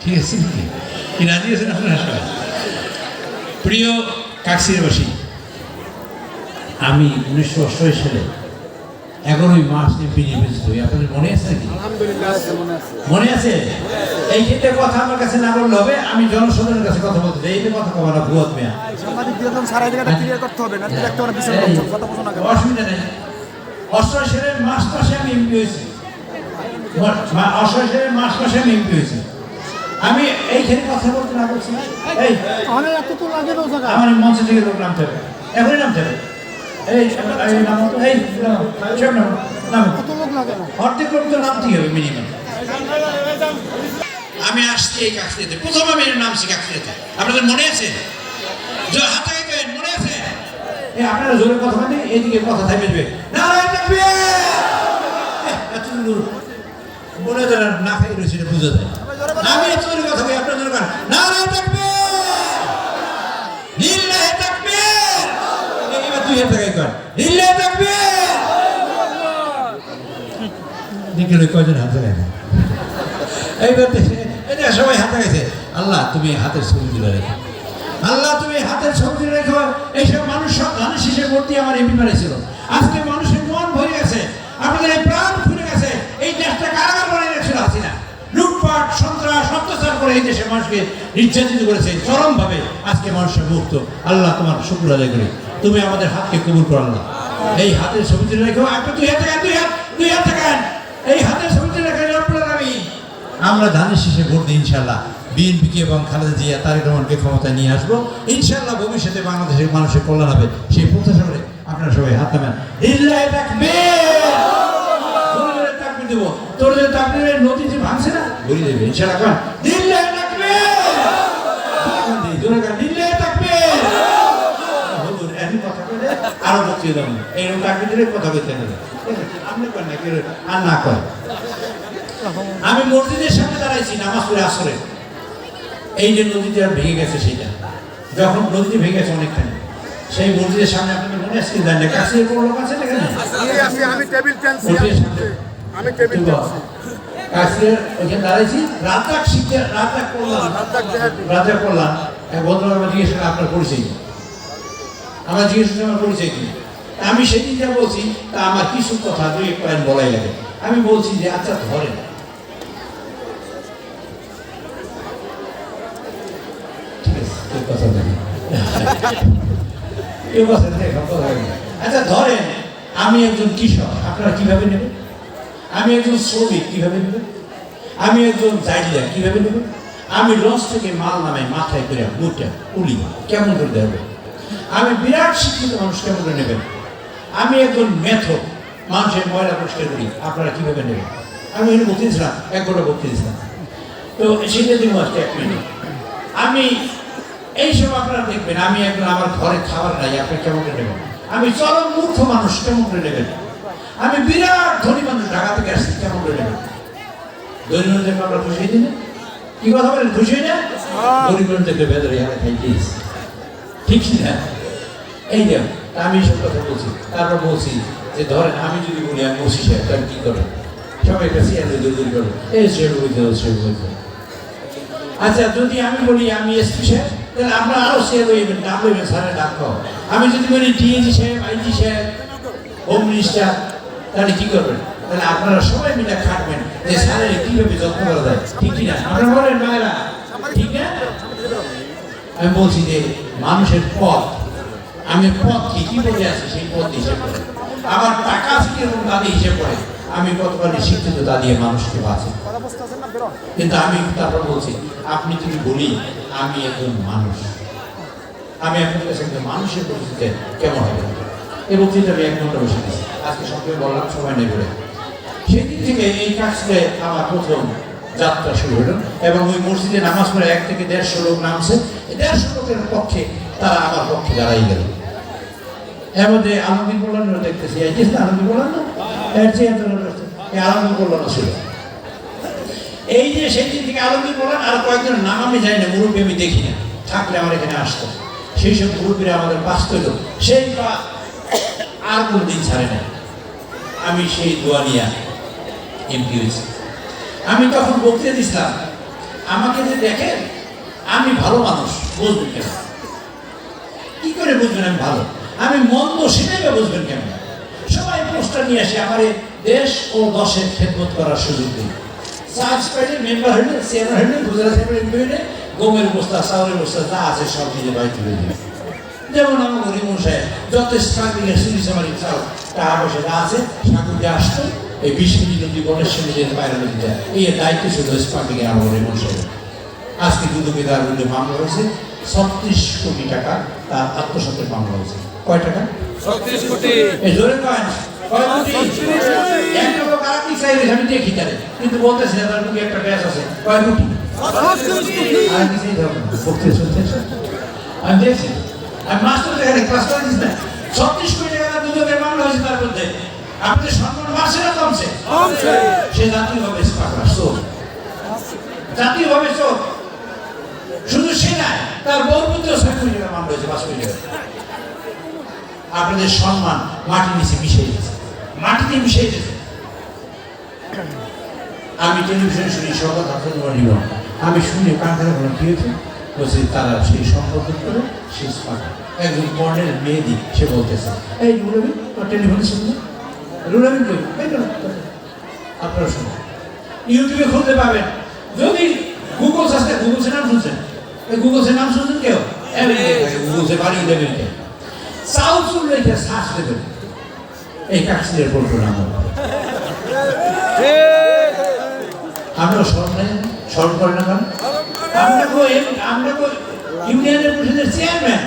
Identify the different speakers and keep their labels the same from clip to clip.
Speaker 1: ঠিক আছে কি রাজি আছেন আপনারা সবাই? প্রিয় কাকসিরবাসী আমি উনিশশো অষ্টআশি সালে এগারোই মার্চ এমপি নির্বাচিত হই। আপনাদের মনে আছে নাকি?
Speaker 2: মনে আছে।
Speaker 1: এই ক্ষেত্রে কথা আমার কাছে না বললে হবে আমি জনসাধারণের কাছে কথা বলতে চাই। এই কথা কবার ভুয়াত মেয়া অসুবিধা নেই। অষ্টআশি সালের মার্চ মাসে আমি এমপি হয়েছি। অষ্টআশি সালের মার্চ মাসে আমি এমপি হয়েছি। আমি এইখানে কথা বলতে না বলছি। এই
Speaker 2: অনেক এত তো লাগে না জায়গা
Speaker 1: আমার মঞ্চ থেকে লোক নামতে হবে। এখনই নামতে হবে। এই এই নামো তো, এই নামো, সব নামো, নামো।
Speaker 2: এত লোক লাগে না।
Speaker 1: অর্ধেক লোক তো নামতেই হবে মিনিমাম আমি আসছি এই কাকসিয়াতে। প্রথম আমি নামছি কাকসিয়াতে। আপনাদের মনে আছে? যে হাতে মনে আছে? এই আপনারা জোরে কথা বলেন এইদিকে কথা থাকবে থাকবে এত দূর। মনে যারা না খাই রয়েছে বুঝে যায়। আমি এত কথা বলি, আপনার থাকবে! থাকবে! কর। থাকবে! কয়জন হাতে গেছে এইবার এটা সবাই হাতে গেছে আল্লাহ, তুমি হাতের ছবি তুলে রেখো। আল্লাহ, তুমি হাতের ছবি রেখো। এইসব মানুষ সব শীষে ভর্তি আমার এমপি ছিল। আজকে মানুষের মন ভরে গেছে। আপনাদের প্রাণ খুলে গেছে। এই দেশটা কারাগার লুটপাট সন্ত্রাস, অত্যাচার করে এই দেশের মানুষকে নির্যাতিত করেছে আজকে মানুষের মুক্ত। আল্লাহ তোমার শুক্র আদায় করি তুমি আমাদের হাতকে কবুল এই হাতের ছবি তুলে রেখো একটা দুই দুই হাত দুই হাত থাকেন। এই হাতের ছবি তুলে রেখে আমি আমরা ধানের শীষে ভোট দিই ইনশাল্লাহ বিএনপিকে এবং খালেদা জিয়া, তারেক রহমানকে ক্ষমতায় নিয়ে আসব। ইনশাল্লাহ ভবিষ্যতে বাংলাদেশের মানুষের কল্যাণ হবে। সেই প্রত্যাশা করে আপনারা সবাই হাত নামেন। ইল্লাহি দেবো। তোর যে নদী যে ভাঙছে না বলি দেবে ইনশাল্লাহ কান ইল্লাহি তাকবীর জোরে কান ইল্লাহি তাকবীর হুজুর এমনি কথা কইলে আরও বক্তৃতা দেবেন এইরকম তাকবীর দিলে কথা কইতে নেবে আপনি করেন না কেউ আর না কয় আমি মসজিদের সামনে দাঁড়াইছি নামাজ পড়ে আসরে। এই যে আর ভেঙে গেছে সেটা যখন নদীতে ভেঙে গেছে অনেকখানি সেই মসজিদের সামনে আপনাদের মনে আছে? কি কাছে কোনো লোক আছে না
Speaker 2: আমি টেবিল আমি টেবিল টেনছি
Speaker 1: ওইখানে দাঁড়াইছি শিখতে রাত রাত করলাম
Speaker 2: রাত
Speaker 1: রাত করলাম এক আমার জিজ্ঞেস আপনার পরিচয় কি? আমার জিজ্ঞেস করছে আমার পরিচয় কি? আমি সেদিন যা বলছি তা আমার কিছু কথা দুই এক পয়েন্ট বলাই লাগে। আমি বলছি যে আচ্ছা ধরেন। আচ্ছা ধরেন আমি একজন কৃষক আপনারা কীভাবে নেবেন? আমি একজন শ্রমিক, কীভাবে নেবেন আমি একজন জাইলিয়া কীভাবে নেবেন আমি লঞ্চ থেকে মাল নামাই মাথায় করে মুটা উলি, কেমন করে দেবে? আমি বিরাট শিক্ষিত মানুষ, কেমন করে নেবেন? আমি একজন মেথড মানুষের ময়লা পরিষ্কার করি, আপনারা কীভাবে নেবেন? আমি এখানে বলতেছিলাম এক ঘণ্টা বলতেছিলাম তো সেটা দিব আজকে এক মিনিট। আমি এইসব আপনারা দেখবেন, আমি একজন, আমার ঘরে খাবার নাই, আপনি কেমন করে নেবেন? আমি চরম মূর্খ মানুষ, কেমন করে নেবেন? আমি বিরাট ধনী মানুষ ঢাকা থেকে আসছি কেমন করে ধনী মানুষকে আমরা খুশি দিন কি কথা বলেন খুশি না গরিব মানুষকে ভেতরে হারে খাইতেছি ঠিক না এই দেখ আমি সব কথা বলছি তারপর বলছি যে ধরেন আমি যদি বলি আমি ওসি সাহেব তাহলে কি করবেন সবাই একটা চেয়ার দূর দূর করবে এই সে বলতে সে বলতে আচ্ছা যদি আমি বলি আমি এসপি সাহেব তাহলে আমরা আরও সে রইবেন ডাক রইবেন স্যারের ডাক। আমি যদি বলি ডিএজি সাহেব আইজি সাহেব হোম মিনিস্টার তাহলে কি করবেন? তাহলে আপনারা সবাই মিলে খাটবেন যে স্যারের কীভাবে যত্ন করা যায়। ঠিক কি না আপনারা বলেন মায়েরা ঠিক না? আমি বলছি যে, মানুষের পথ। আমি পথ কি? কি বলে আছি? সেই পথ হিসেবে করে। আমার টাকা আছে কীরকম? দাদি হিসেবে করে। আমি কতখানি শিক্ষিত দিয়ে মানুষকে বাঁচি। কিন্তু আমি তারপর বলছি, আপনি যদি বলি, আমি একজন মানুষ। আমি আপনার কাছে মানুষের পরিস্থিতিতে কেমন হবে? এই বক্তৃতা আমি এক ঘণ্টা বসে দিচ্ছি আজকে সঙ্গে বললাম, সময় নেই বলে। সেই দিন থেকে এই কাজটা আমার প্রথম যাত্রা শুরু হলো এবং ওই মসজিদে নামাজ পড়ে এক থেকে দেড়শো লোক নামছে। দেড়শো লোকের পক্ষে তারা আমার পক্ষে দাঁড়াই গেল। বললাম দেখতেছি। এই যে বললাম না? এর এই বললাম ছিল। এই যে সেই দিন থেকে আলমগীর বলেন আর কয়েকজন নাম আমি জানি না, মুরব্বী আমি দেখি না। থাকলে আমার এখানে আসতো। সেই সব মুরব্বীরা আমাদের পাস করল সেই আর কোনো দিন ছাড়ে না আমি সেই দোয়া নিয়ে এমপি হয়েছি। আমি তখন বক্তৃতা দিছিলাম আমাকে যে দেখেন, আমি ভালো মানুষ, বুঝবেন কেন? কি করে বুঝবেন আমি ভালো? আমি মন্দ সেটাই বা বুঝবেন কেন? সবাই পোস্টার নিয়ে আসে, আমার দেশ ও দশের খেদমত করার সুযোগ দিই সার্চ পাইলে মেম্বার হইলে, চেয়ারম্যান হইলে গুজরাট গমের বস্তা, চাউলের বস্তা, যা আছে সব নিজে বাড়ি তুলে দিবে যেমন আমার হরিমন সাহেব যত স্ট্রাগলিংয়ের সুরি সামারি চাল টাকা পয়সা যা আছে ঠাকুরকে আসতো এই বিশ মিনিট নদী বনের সঙ্গে যেতে বাইরে যায় এই দায়িত্ব ছিল স্পার্টিংয়ের আমার হরিমন সাহেব আজকে দুদকে তার বিরুদ্ধে মামলা হয়েছে ছত্রিশ কোটি টাকা তার আত্মসাতের মামলা হয়েছে কয় টাকা?
Speaker 3: ছত্রিশ কোটি।
Speaker 1: এই জোরে কয় না? আমি দেখি তারে কিন্তু বলতেছে না তার মুখে একটা ব্যাস আছে। কয় কোটি? আমি দেখছি। আমি মাস্টার এখানে ক্লাস করে দিচ্ছি না। ছত্রিশ কোটি টাকা দুদকের মামলা হয়েছে তার মধ্যে। আপনাদের সম্মান বাড়ছে না কমছে
Speaker 3: কমছে।
Speaker 1: সে জাতীয়ভাবে পাকড়া চোর জাতীয়ভাবে চোর শুধু সে নাই তার বউর মধ্যেও ছয় কোটি টাকা মামলা হয়েছে পাঁচ কোটি টাকা। আপনাদের সম্মান মাটির নিচে মিশে গেছে। মাটিতে মিশে গেছে। আমি টেলিভিশনে শুনি সব হাসান নিব আমি শুনি কান্তারা বলে কি হয়েছে? বলছে তারা সেই সম্পর্ক করে সে স্পাট একজন কর্নেল মেয়েদি সে বলতেছে এই রুলাবিন টেলিফোনে রুলাবিন কই আপনারা শুনুন। ইউটিউবে খুলতে পাবেন যদি গুগল সার্চে গুগল সে নাম শুনছেন গুগল সে নাম শুনছেন কেউ? গুগল সে বাড়ি দেবেন কেউ সাউথ লেখে শ্বাস দেবেন এই কাশ্মীরের বলব নাম আমরা। স্মরণ স্মরণ করেন না আমরা কো আমরা কো ইউনিয়নের পরিষদের চেয়ারম্যান,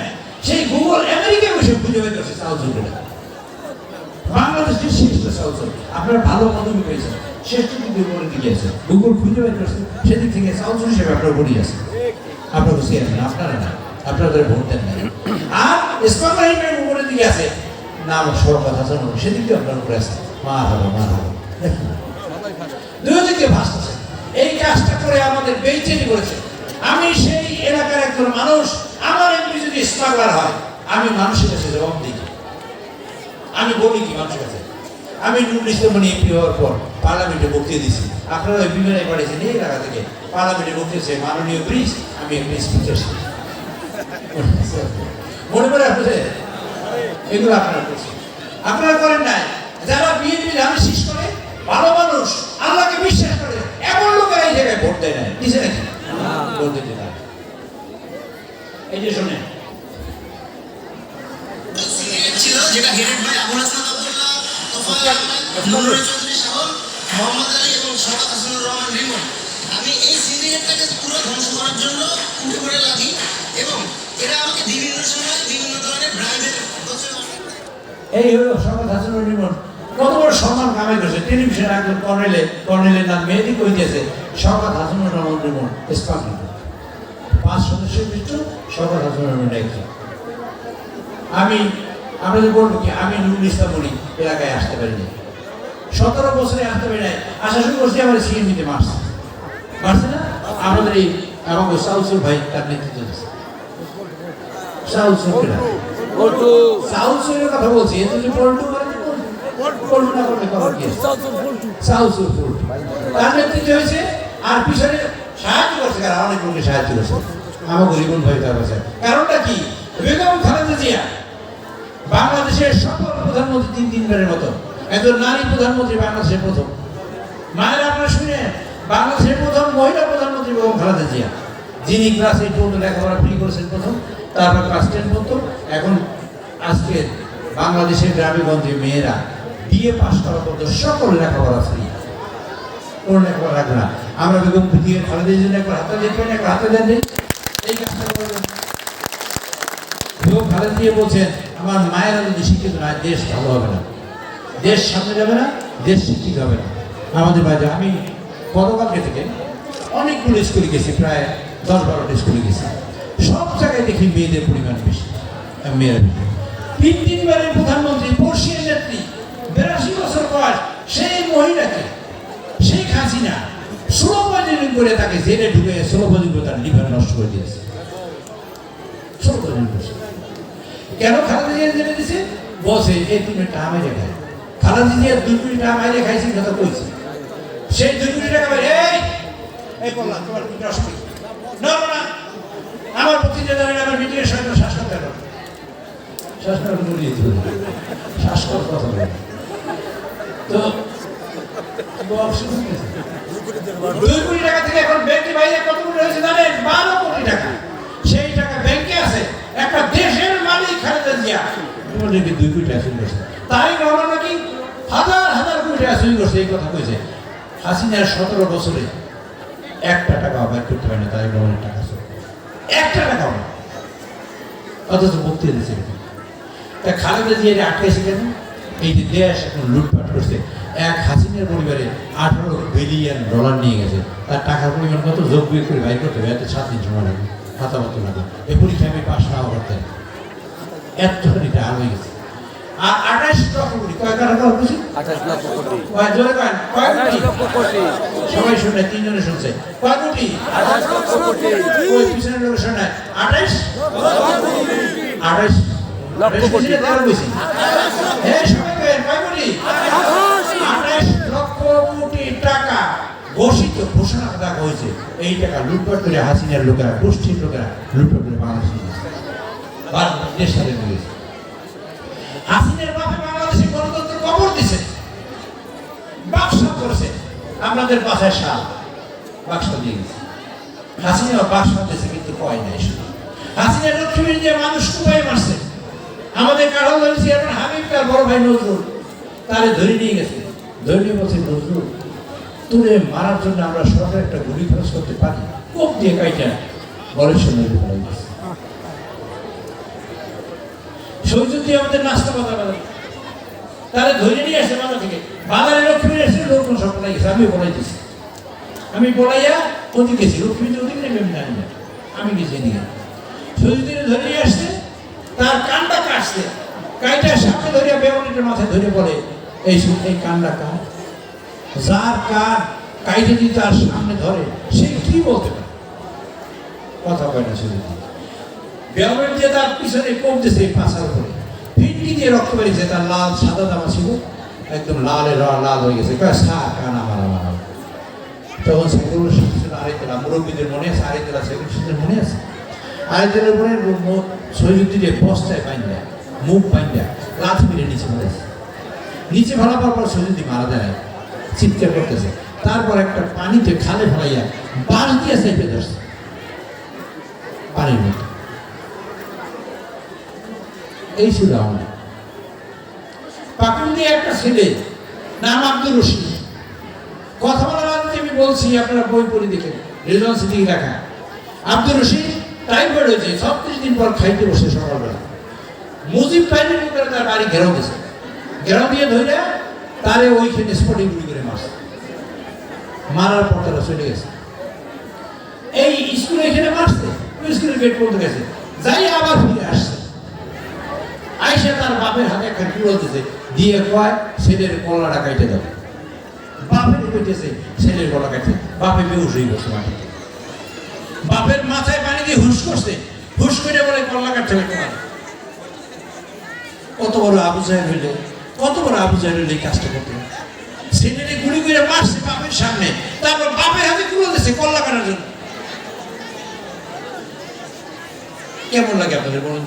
Speaker 1: সেই গুগল আমেরিকায় বসে খুঁজে বের করছে সাউথ সুরিটা বাংলাদেশের শ্রেষ্ঠ সাউথ আপনারা ভালো মনোমি পেয়েছেন শ্রেষ্ঠ কিন্তু দিকে আছে গুগল খুঁজে বের করছে, সেদিক থেকে সাউথ হিসেবে আপনারা বলি আছে আপনারা চেয়ারম্যান, আপনারা না, আপনারা তাদের ভোট দেন না আর ইসমাইল রাহিমের উপরের দিকে আছে, নাম সরকার হাসান সেদিক দিয়ে আপনার উপরে আছে মা হাবা মা হাবা দুই দিকে ভাসতেছে। এই কাজটা করে আমাদের বেইচেনি করেছে। আমি সেই এলাকার একজন মানুষ, আমার এমপি যদি স্মাগলার হয়, আমি মানুষের কাছে জবাব দিই। আমি বলি কি মানুষের কাছে? আমি নুরুল ইসলাম এমপি হওয়ার পর পার্লামেন্টে বক্তৃতা দিছি আপনারা বিমানে পাঠিয়েছেন এই এলাকা থেকে পার্লামেন্টে বক্তৃতা মাননীয় ব্রিজ, আমি একটি স্পিকার মনে পড়ে আপনাদের? এগুলো আপনারা করছেন। আপনারা করেন নাই। যারা বিএনপি ধান শীষ করে, ভালো মানুষ, আল্লাহকে বিশ্বাস করে, এমন লোকেরা এই জায়গায় ভোট দেয় না দিছে নাকি ভোট দিতে এই যে শোনেন
Speaker 4: যেটা হেডেড বাই আবুল হাসান আব্দুল্লাহ তোফায়েল নুরুল চৌধুরী শাহল মোহাম্মদ আলী এবং শওকত হাসানুর রহমান রিমন। আমি এই সিন্ডিকেটটাকে পুরো ধ্বংস করার জন্য উঠে পড়ে লাগি এবং এরা আমাকে বিভিন্ন সময় বিভিন্ন ধরনের ব্রাইবের
Speaker 1: এই হলো সরকার হাসান রিমন। কত বড় সম্মান কামাই করছে। টেলিভিশন একজন কর্নেলে কর্নেলের নাম মেহেদি কইতেছে সরকার হাসান রহমান রিমন ইস্পাত পাঁচ সদস্য বিশিষ্ট সরকার হাসান রহমান একজন। আমি আপনাদের বলব কি আমি নুরুল ইসলাম বলি এলাকায় আসতে পারিনি। সতেরো বছরে আসতে পারি নাই। আসা শুরু করছি আমার সিএমপিতে মারছে। মারছে না? আমাদের এই আমাকে সাউসুর ভাই তার নেতৃত্ব দিচ্ছে সাউসুর কথা বলছি এত যে পল্টু তো পল্টু। পল্টু না করলে খবর কি আছে? পল্টু তার নেতৃত্ব হয়েছে আর পিছনে সাহায্য করছে কারণ অনেক লোকে সাহায্য করছে। আমার গরিবন ভাই তার কাছে। কারণটা কি? বেগম খালেদা জিয়া বাংলাদেশের প্রধানমন্ত্রী তিন তিনবারের মতো। একজন নারী প্রধানমন্ত্রী বাংলাদেশের প্রথম। মায়ের আপনারা শুনে বাংলাদেশের প্রথম মহিলা প্রধানমন্ত্রী বেগম খালেদা জিয়া। যিনি ক্লাস এইট পর্যন্ত লেখাপড়া ফ্রি করেছেন প্রথম তারপর ক্লাস টেন পর্যন্ত। এখন আজকে বাংলাদেশের গ্রামে গঞ্জে মেয়েরা বিএ পাস করা পর্যন্ত সকল লেখাপড়া ফ্রি। কোনো লেখাপড়া রাখবে না। আমরা বেগম দিয়ে খালেদের জন্য একবার হাতে পারি একবার হাতে দেন এই কাজটা করবেন। খালেদ দিয়ে বলছেন, আমার মায়েরা যদি শিক্ষিত না দেশ ভালো হবে না। দেশ সামনে যাবে না, দেশ শিক্ষিত হবে না। আমাদের বাড়িতে আমি গতকালকে থেকে অনেকগুলো স্কুলে গেছি, প্রায় দশ বারোটা স্কুলে গেছি। সব জায়গায় দেখি মেয়েদের পরিমাণ বেশি, মেয়েরা তিন তিনবারের প্রধানমন্ত্রী, বর্ষীয় নেত্রী বিরাশি বছর বয়স, সেই মহিলাকে, শেখ হাসিনা ষোলো করে তাকে জেলে ঢুকে পজিটিভ তার লিভার নষ্ট করে দিয়েছে। কেন খালেদা জিয়া জেলে দিছে বসে এই তুমি জিয়া দুই কোটি টাকা মাইরে খাইছে, কথা কইছে। সেই দুই কোটি টাকা এই এই তোমার কি অসুবিধা নড়ো না আমার বক্তৃতা আমার মিটিংয়ের সঙ্গে শ্বাস করতে হবে শ্বাস করার বলিয়ে দিতে হবে। শ্বাস করার কথা বলে। তো। দুই কোটি টাকা এখন ব্যাংকে বাইরে টাকা। সেই টাকা ব্যাংকে আছে। একটা দেশের মালিক খালেদা জিয়া। বলে দুই কোটি টাকা হাজার হাজার টাকা চুরি করছে, এই কথা কইছে। হাসিনার সতেরো বছরে একটা টাকা অবাদ করতে পারে না তাই রহমানের টাকা একটা টাকা না অথচ মুক্তি দিয়েছে তা খালেদা জিয়ারে আটকাইছে কেন? এই যে দেশ এখন লুটপাট করছে এক হাসিনের পরিবারে আঠারো বিলিয়ন ডলার নিয়ে গেছে। তার টাকার পরিমাণ কত? যোগ বিয়োগ করে বাইর করতে হবে এত সাত দিন সময় লাগে খাতা মতো লাগে এই পরীক্ষা আমি পাশ নাও করতেন এতখানি টাকা হয়ে গেছে। আর আঠাশ লক্ষ কোটি কয় টাকা বুঝি
Speaker 3: আঠাশ লক্ষ কোটি।
Speaker 1: কয় জোরে কয়? কয়
Speaker 3: লক্ষ কোটি।
Speaker 1: সবাই শুনে তিনজনে শুনছে। কয় কোটি?
Speaker 3: আঠাশ লক্ষ কোটি।
Speaker 1: ওই পিছনের লোক শোনে? আঠাশ? আঠাশ
Speaker 3: লক্ষ কোটি।
Speaker 1: হ্যাঁ ঘোষিত ঘোষণা টাকা হয়েছে, এই টাকা লুটপাট করে হাসিনার লোকেরা, গোষ্ঠীর লোকেরা লুটপাট করে বাংলাদেশে। বাংলাদেশ স্বাধীন হাসিনের বাপে বাংলাদেশে গণতন্ত্র কবর দিছে। বাক্সা আপনাদের সাল দিয়ে গেছে। দিয়েছে, কিন্তু কয় নাই লক্ষ্মীর যে মানুষ কুপাই মারছে? আমাদের কারণ হয়েছে এখন হাবিব তার বড় ভাই নজরুল। তারে ধরে নিয়ে গেছে। ধরে নিয়ে বলছে, নজরুল তুলে মারার জন্য আমরা সরকার একটা গুলি খরচ করতে পারি। কোপ দিয়ে কাইটা বলের সঙ্গে আমি বলাইয়া আমি ধরে নিয়ে আসছে, তার কাটছে। ধরিয়া মাথায় ধরে বলে, এই এই কানটা কান যার কান কাইটা যদি তার সামনে ধরে, সে কি বলতে পারে? কথা কয় না সৈজুদ্দিন বেহমের দিয়ে তার পিছনে কমতেছে পাশার উপরে ফিটকি দিয়ে রক্ত বেরিয়েছে, তার লাল, সাদা জামা ছিল, একদম লালে লাল হয়ে গেছে। সার, কান আমার আমার। তখন সেগুলো আড়াইতলা মুরব্বীদের মনে আছে আড়াইতলা সেগুলো সাথে মনে আছে? আড়াইতলার উপরে সৈযুক্তিরে বস্তায় বাইন্দা, মুখ বাইন্দা, লাথ মেরে নিচে পড়েছে নিচে ফেলা পর পর সৈযুক্তি মারা যায়। চিৎকার করতেছে। তারপর একটা পানিতে খালে ফেলাইয়া বাঁশ দিয়ে চাইপে ধরছে। পানির মধ্যে এই ছিল আমাদের পাকুন্দি একটা ছেলে, নাম আব্দুর রশিদ। কথা বলার আগে আমি বলছি, আপনারা বই পড়ে দেখেন রেজল সিটি লেখা। আব্দুর রশিদ টাইফয়েড হয়েছে ছত্রিশ দিন পর খাইতে বসে সকালবেলা। মুজিব বাহিনীর লোকেরা তার বাড়ি ঘেরাও দিয়েছে ঘেরাও দিয়ে ধরে তারে ওইখানে স্পটিং গুলি করে মারছে। মারার পর তারা চলে গেছে। এই স্কুলে এখানে মারছে স্কুলের গেট পর্যন্ত গেছে। যাই আবার ফিরে আসছে। আইসা তার বাপের হাতে একটা দিতে দিয়ে কয়, ছেলের গলাটা কাইটে দাও। বাপের কইতেছে ছেলের গলা কাটতে বাপে বেউস হয়ে গেছে মাটিতে বাপের মাথায় পানি দিয়ে হুস করছে। হুস করে বলে, গলা হবে তোমার। কত বড় আবু জাহের হইলে। কত বড় আবু জাহের এই কাজটা করতে ছেলেটি গুলি করে মারছে বাপের সামনে। তারপর বাপের হাতে তুলে দিচ্ছে কল্লা কাটার জন্য? কেমন লাগে আপনাদের বলুন?